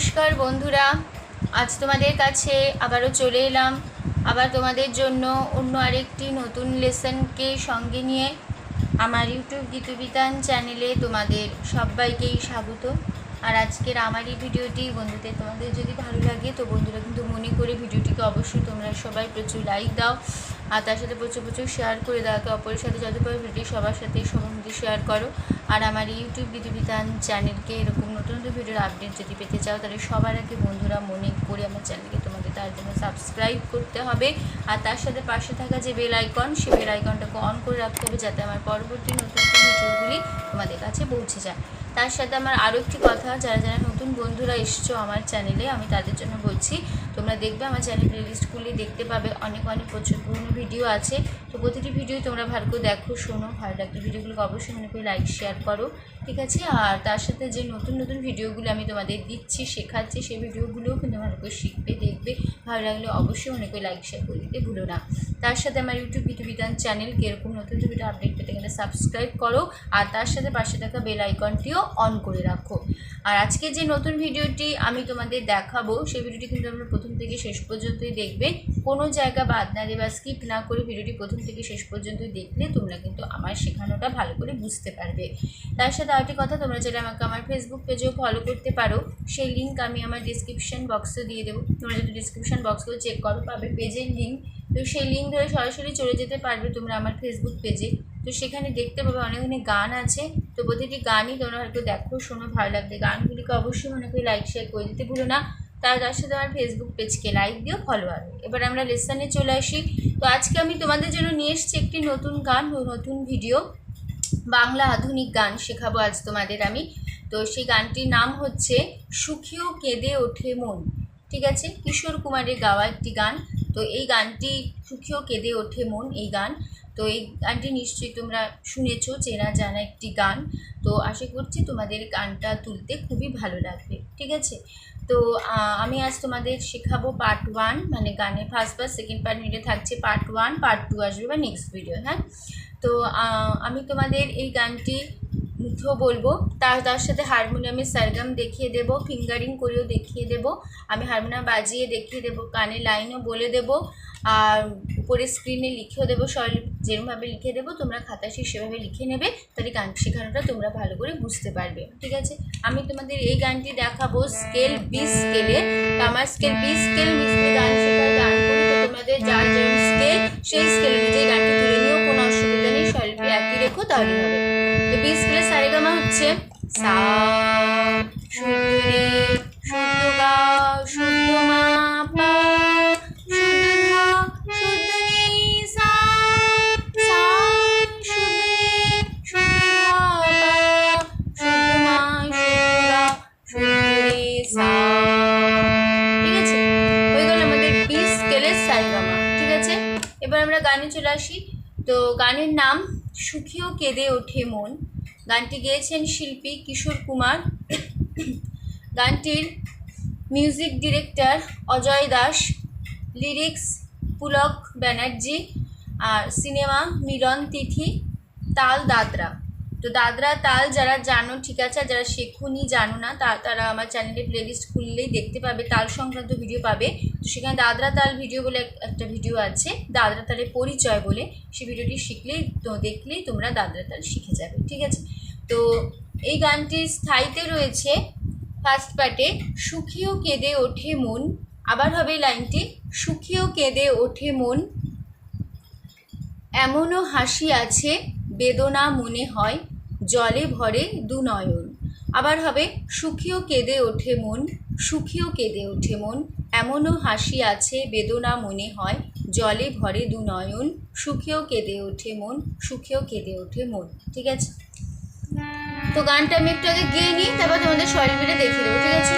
নমস্কার বন্ধুরা। আজ তোমাদের কাছে আবারও চলে এলাম। আবার তোমাদের জন্য অন্য আরেকটি নতুন লেসনকে সঙ্গে নিয়ে আমার ইউটিউব গীতবিতান চ্যানেলে তোমাদের সবাইকেই স্বাগত। আর আজকের আমার এই ভিডিওটি বন্ধুদের তোমাদের যদি ভালো লাগে, তো বন্ধুরা কিন্তু মনে করে ভিডিওটিকে অবশ্যই তোমরা সবাই প্রচুর লাইক দাও। আর তার সাথে প্রচুর প্রচুর শেয়ার করে দাও। একে অপরের সাথে যত পারো ভিডিও সবার সাথে মধ্যে শেয়ার করো। আর আমার ইউটিউব বিধিবিধান চ্যানেলকে এরকম নতুন নতুন ভিডিওর আপডেট যদি পেতে চাও, তাহলে সবার আগে বন্ধুরা মনে করে আমার চ্যানেলকে তোমাদের তার জন্য সাবস্ক্রাইব করতে হবে। আর তার সাথে পাশে থাকা যে বেল আইকন সেই বেল আইকনটাকে অন করে রাখতে হবে যাতে আমার পরবর্তী নতুন নতুন ভিডিওগুলি তোমাদের কাছে পৌঁছে যায়। তার সাথে আমার আরও একটি কথা, যারা যারা নতুন বন্ধুরা এসছো আমার চ্যানেলে আমি তাদের জন্য বলছি, তোমরা দেখবে আমার চ্যানেল প্লেলিস্টগুলি দেখতে পাবে, অনেক অনেক প্রচুর পুরনো ভিডিও আছে। তো প্রতিটি ভিডিও তোমরা ভালো করে দেখো, শোনো, ভালো লাগলে ভিডিওগুলোকে অবশ্যই মনে করে লাইক শেয়ার করো। ঠিক আছে? আর তার সাথে যে নতুন নতুন ভিডিওগুলো আমি তোমাদের দিচ্ছি, শেখাচ্ছি, সেই ভিডিওগুলোও কিন্তু করে শিখবে, দেখবে। ভালো লাগলে অবশ্যই অনেকে লাইক শেয়ার করে দিতে ভুলো না। তার সাথে আমার ইউটিউব বিধান চ্যানেল কীরকম নতুন নতুন ভিডিও আপডেট পেতে গেলে সাবস্ক্রাইব করো। আর তার সাথে পাশে থাকা বেল আইকনটিও অন করে রাখো। আর আজকে যে নতুন ভিডিওটি আমি তোমাদের দেখাবো, সেই ভিডিওটি কিন্তু আমরা প্রথম থেকে শেষ পর্যন্তই দেখবে। কোনো জায়গা বাদ না দিয়ে বা স্কিপ না করে ভিডিওটি প্রথম থেকে শেষ পর্যন্তই দেখলে তোমরা কিন্তু আমার শেখানোটা ভালো করে বুঝতে পারবে। তার সাথে আরেকটি কথা, তোমরা যেটা আমাকে আমার ফেসবুক পেজেও ফলো করতে পারো। সেই লিঙ্ক আমি আমার ডিসক্রিপশন বক্সে দিয়ে দেবো। তোমরা যদি ডিসক্রিপশন বক্সগুলো চেক করো, পাবে পেজের লিঙ্ক তো সেই লিঙ্ক ধরে সরাসরি চলে যেতে পারবে তোমরা আমার ফেসবুক পেজে তো সেখানে দেখতে পাবে অনেক অনেক গান আছে। তো প্রতিটি গানই তোমরা হয়তো দেখো, শোনো, ভালো লাগবে। গানগুলিকে অবশ্যই মনে করি লাইক শেয়ার করে দিতে ভুলো না। তার তার সাথে আমার ফেসবুক পেজকে লাইক দিও ফলো আরও এবার আমরা লেসনে চলে আসি। তো আজকে আমি তোমাদের জন্য নিয়ে এসেছি একটি নতুন গান, নতুন ভিডিও বাংলা আধুনিক গান শেখাবো আজ তোমাদের আমি। তো সেই গানটির নাম হচ্ছে সুখীও কেঁদে ওঠে মন ঠিক আছে? কিশোর কুমারের গাওয়া একটি গান। তো এই গানটি সুখীও কেঁদে ওঠে মন এই গান। তো এই গানটি নিশ্চয়ই তোমরা শুনেছো, চেনা, জানা একটি গান। তো আশা করছি তোমাদের গানটা তুলতে খুবই ভালো লাগবে, ঠিক আছে? তো আমি আজ তোমাদের শেখাবো পার্ট ওয়ান মানে গানে ফার্স্ট পার্ট সেকেন্ড পার্ট মিলে থাকছে পার্ট ওয়ান পার্ট টু আসবে বা নেক্সট ভিডিও হ্যাঁ? তো আমি তোমাদের এই গানটি মুগ্ধ বলব। তার তার সাথে হারমোনিয়ামের সারগাম দেখিয়ে দেব, ফিঙ্গারিং করেও দেখিয়ে দেব। আমি হারমোনিয়াম বাজিয়ে দেখিয়ে দেব, কানে লাইনও বলে দেব, আর উপরে স্ক্রিনে লিখেও দেবো, সরল যেরকমভাবে লিখে দেবো, তোমরা খাতা সেই সেভাবে লিখে নেবে, তাহলে গান শেখানোটা তোমরা ভালো করে বুঝতে পারবে। ঠিক আছে? আমি তোমাদের এই গানটি দেখাবো স্কেল বি স্কেলে আমার স্কেল বি স্কেল মিস্ত্রি গান শেখার গান করি, তো তোমাদের যার যেমন স্কেল সেই স্কেল অনুযায়ী গানটি তুলে নিয়েও কোনো তাহলে হবে। তো বি স্কেলের সারেগামা হচ্ছে সা শুদ্ধ রে শুদ্ধ গা শুদ্ধ মা পা এবার আমরা গানে চলে আসি। তো গানের নাম সুখীও কেঁদে ওঠে মন। গানটি গেয়েছেন শিল্পী কিশোর কুমার। গানটির music director Ajay Das. Lyrics Pulak Banerjee. আর সিনেমা মিলন তিথি তাল দাদরা। তো দাদরা, তাল যারা জানো, ঠিক আছে? আর যারা শেখুনি জানো না, তা, তারা আমার চ্যানেলে প্লেলিস্ট খুললেই দেখতে পাবে, তাল সংক্রান্ত ভিডিও পাবে। তো সেখানে দাদরা তাল ভিডিও বলে একটা ভিডিও আছে, দাদরা তালের পরিচয় বলে। সেই ভিডিওটি শিখলেই, তো দেখলেই তোমরা দাদরা তাল শিখে যাবে, ঠিক আছে? তো এই গানটির স্থায়ীতে রয়েছে ফার্স্ট পার্টে সুখীও কেঁদে ওঠে মন। আবার হবে লাইনটি সুখীও কেঁদে ওঠে মন। এমনও হাসি আছে, বেদনা মনে হয়। জলে ভরে দু নয়ন। আবার হবে, সুখীও কেঁদে ওঠে মন, সুখীও কেঁদে ওঠে মন, এমনও হাসি আছে, বেদনা মনে হয়, জলে ভরে দু নয়ন, সুখেও কেঁদে ওঠে মন, সুখেও কেঁদে ওঠে মন, ঠিক আছে? তো গানটা আমি একটু আগে গিয়ে নিই, তারপর তোমাদের শরীর মিলে দেখে দেবো, ঠিক আছে?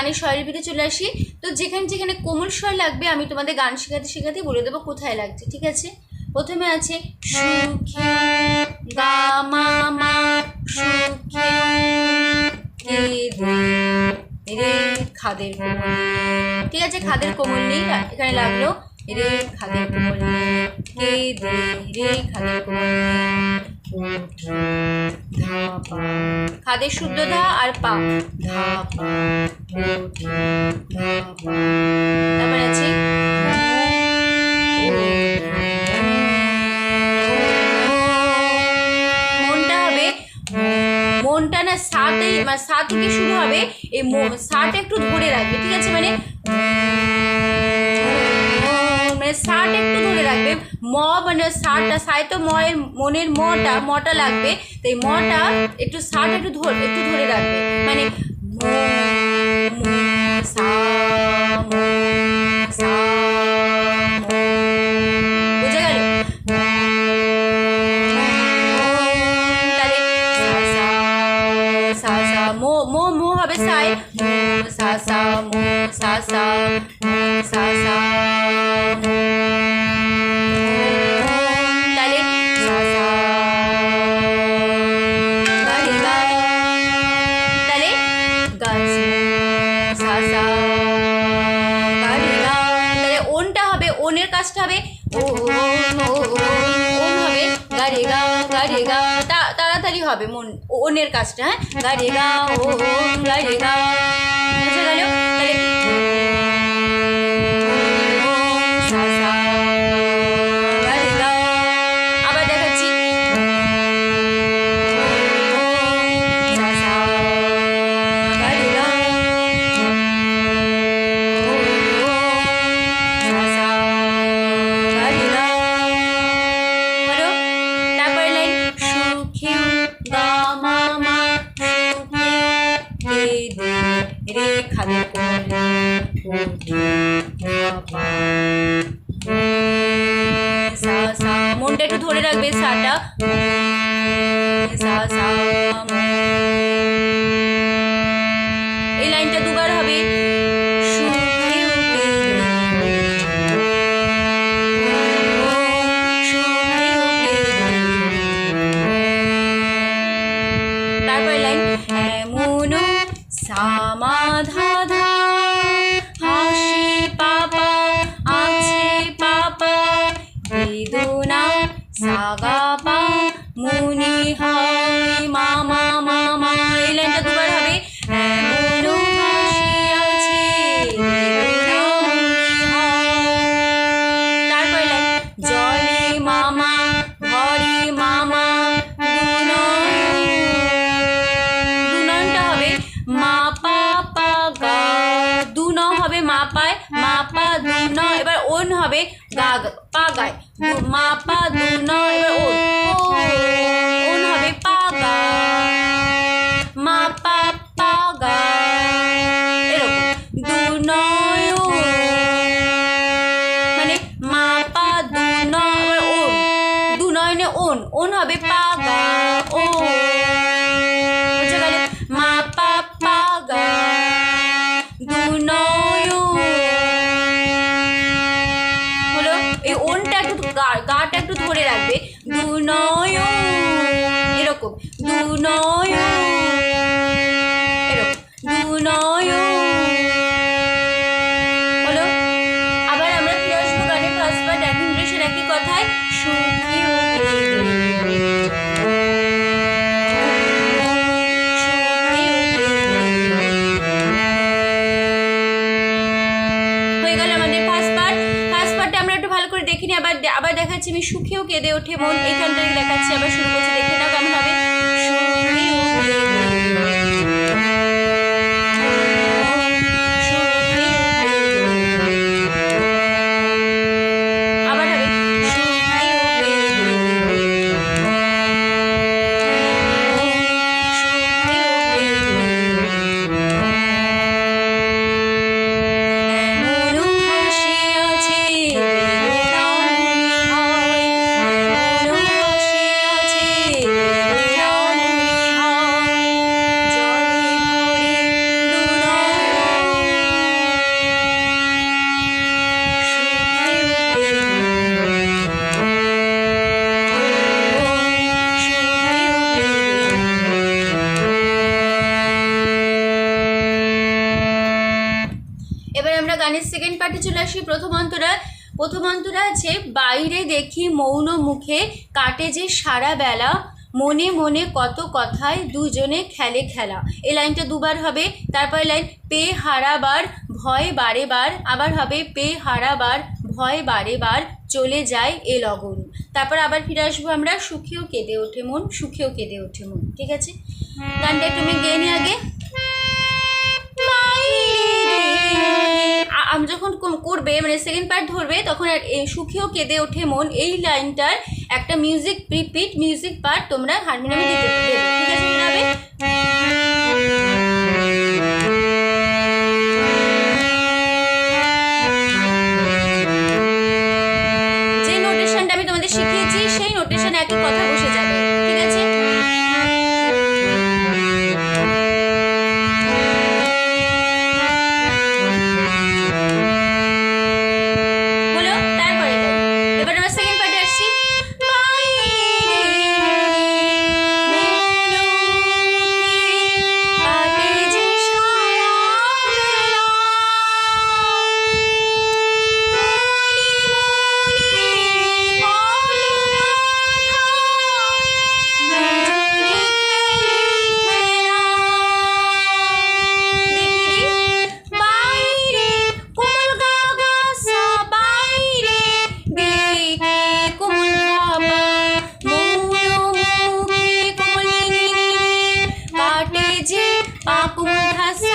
গানের দিকে চলে আসি। তো যেখানে যেখানে কোমল স্বর লাগবে, আমি তোমাদের গান শেখাতে শেখাতে বলে দেবো কোথায় লাগছে, ঠিক আছে? প্রথমে আছে, সুখী গা মা মা সুখী রে খাদের ঠিক আছে, খাদের কোমল নেই, এখানে লাগল, রে খাদের কোমল কে রে রে খাদের কোমল ধা পা খাদের শুদ্ধ ধা আর পা ধা পা মনটা হবে, মনটা না সাতে মানে থেকে শুরু হবে, এই সাটা একটু ধরে রাখবে, ঠিক আছে? মানে মানে শার্ট একটু ধরে রাখবে ম মানে ষাটটা সাই তো ময়ের মনের মটা মটা লাগবে। তো এই মটা একটু শার্ট একটু ধরে একটু ধরে রাখবে মানে সা, হবে মন ও- ওনের কাজটা হ্যাঁ গা রে গা ও ও, গা রে গা বুঝে গেল তাহলে ওন ওন হবে পা গা ও মা পা হলো এই একটু গাটা একটু ধরে রাখবে। দু নয় এরকম। দু নয়ন দেখাচ্ছি আমি সুখেও কেঁদে ওঠে মন। এইখানটাকে দেখাচ্ছি আবার শুরু করছি, দেখে নাও কেমন হবে। গানের সেকেন্ড পার্টে চলে আসি। প্রথম অন্তরা প্রথম অন্তরা আছে বাইরে দেখি মৌন মুখে কাটে যে সারা বেলা মনে মনে কত কথায় দুজনে খেলে খেলা। এই লাইনটা দুবার হবে তারপরে লাইন পে হারাবার ভয় বারে বার। আবার হবে পে হারাবার ভয় বারে বার চলে যায় এ লগন। তারপর আবার ফিরে আসব আমরা সুখেও কেঁদে ওঠে মন সুখেও কেঁদে ওঠে মন। ঠিক আছে? গানটা তুমি গেয়ে নি আগে। আমি যখন করবে মানে সেকেন্ড পার্ট ধরবে, তখন আর সুখেও কেঁদে ওঠে মন। এই লাইনটার একটা মিউজিক প্রিপিট মিউজিক পার্ট তোমরা হারমোনিয়ামে দিতে ঠিক আছে 把布擦下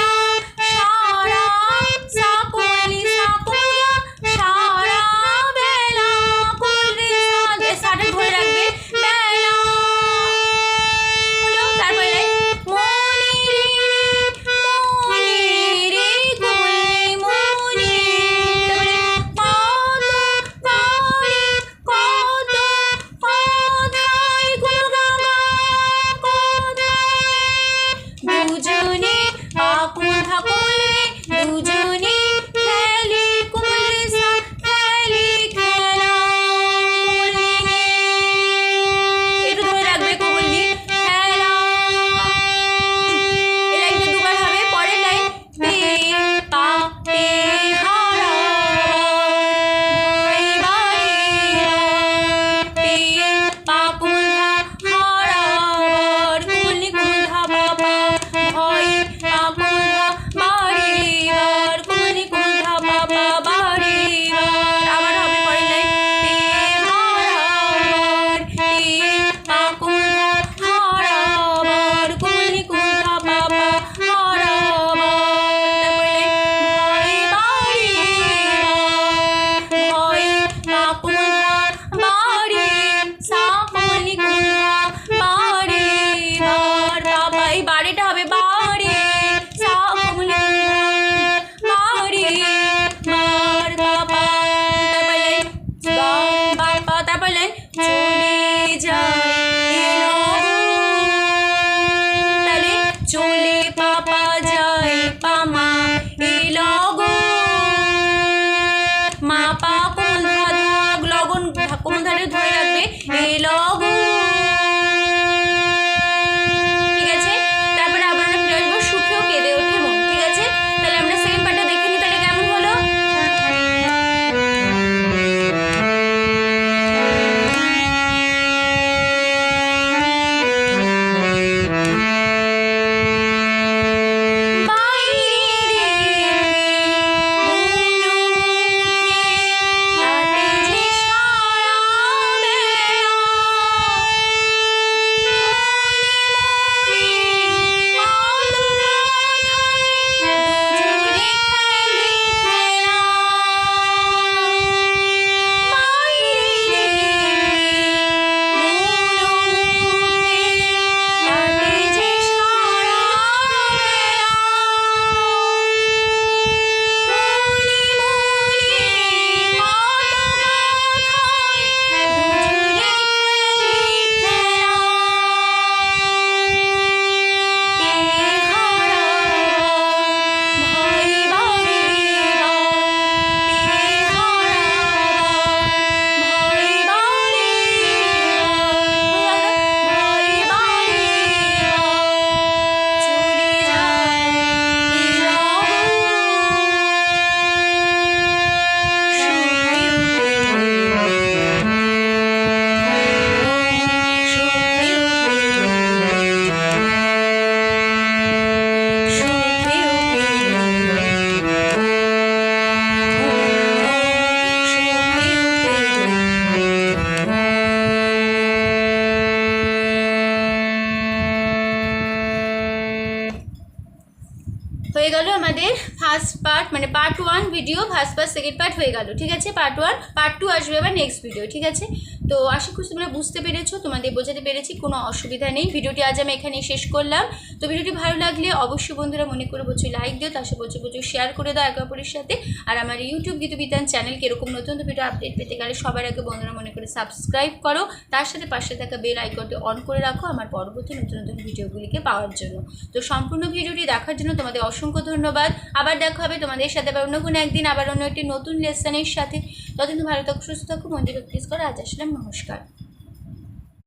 video first part second part হয়ে গেল, ঠিক আছে? পার্ট ওয়ান পার্ট টু আসবে আবার নেক্সট ভিডিও ঠিক আছে? তো আশা করছি তোমরা বুঝতে পেরেছ, তোমাদের বোঝাতে পেরেছি, কোনো অসুবিধা নেই। ভিডিওটি আজ আমি এখানেই শেষ করলাম। তো ভিডিওটি ভালো লাগলে অবশ্যই বন্ধুরা মনে করে প্রচুর লাইক দিও, তার সাথে প্রচুর প্রচুর শেয়ার করে দাও একে অপরের সাথে। আর আমার ইউটিউব গীতবিতান চ্যানেলকে এরকম নতুন ভিডিও আপডেট পেতে গেলে সবার আগে বন্ধুরা মনে করে সাবস্ক্রাইব করো। তার সাথে পাশে থাকা বেল আইকনটি অন করে রাখো আমার পরবর্তী নতুন নতুন ভিডিওগুলিকে পাওয়ার জন্য। তো সম্পূর্ণ ভিডিওটি দেখার জন্য তোমাদের অসংখ্য ধন্যবাদ। আবার দেখা হবে তোমাদের সাথে আবার অন্য কোনো একদিন, আবার অন্য একটি নতুন লেসনের সাথে ততদিন ভালো থাকুন সুস্থ থাকুন মন্দির প্লিজ করে। আজ আসলাম, নমস্কার।